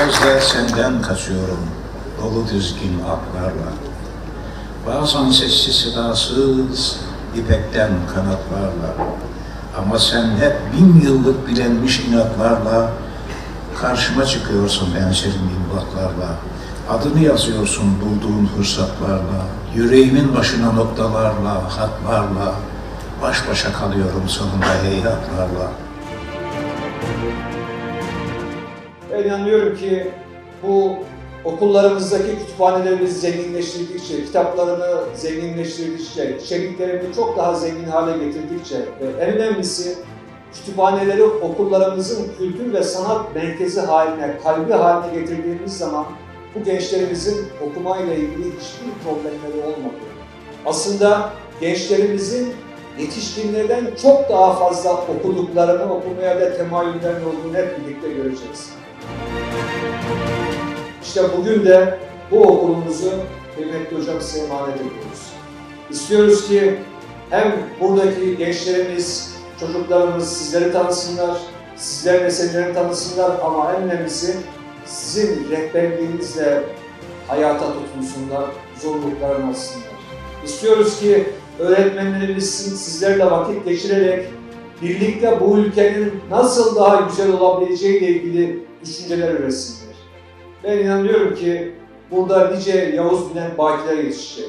Sözde senden kaçıyorum dolu düzgün aklarla. Bazen sessiz sedasız ipekten kanatlarla. Ama sen hep bin yıllık bilenmiş inatlarla karşıma çıkıyorsun benserin imbatlarla. Adını yazıyorsun bulduğun fırsatlarla. Yüreğimin başına noktalarla, hatlarla. Baş başa kalıyorum sonunda heyhatlarla. Ben inanıyorum ki bu okullarımızdaki kütüphanelerimizi zenginleştirdikçe, kitaplarını zenginleştirdikçe, içeriklerini çok daha zengin hale getirdikçe ve en önemlisi kütüphaneleri okullarımızın kültür ve sanat merkezi haline, kalbi haline getirdiğimiz zaman bu gençlerimizin okumayla ilgili hiçbir problemleri olmadı. Aslında gençlerimizin yetişkinlerden çok daha fazla okuduklarını, okumaya da temayüllerinin olduğunu hep birlikte göreceğiz. İşte bugün de bu okulumuzu kıymetli hocam size emanet ediyoruz. İstiyoruz ki hem buradaki gençlerimiz, çocuklarımız sizleri tanısınlar, sizler meselelerini tanısınlar ama en önemlisi sizin rehberliğinizle hayata tutunsunlar, zorluklarını aşsınlar. İstiyoruz ki öğretmenlerimiz sizlerle vakit geçirerek birlikte bu ülkenin nasıl daha güzel olabileceğiyle ilgili düşünceler üretsinler. Ben inanıyorum ki burada nice Yavuz bilen bakiler yetişecek.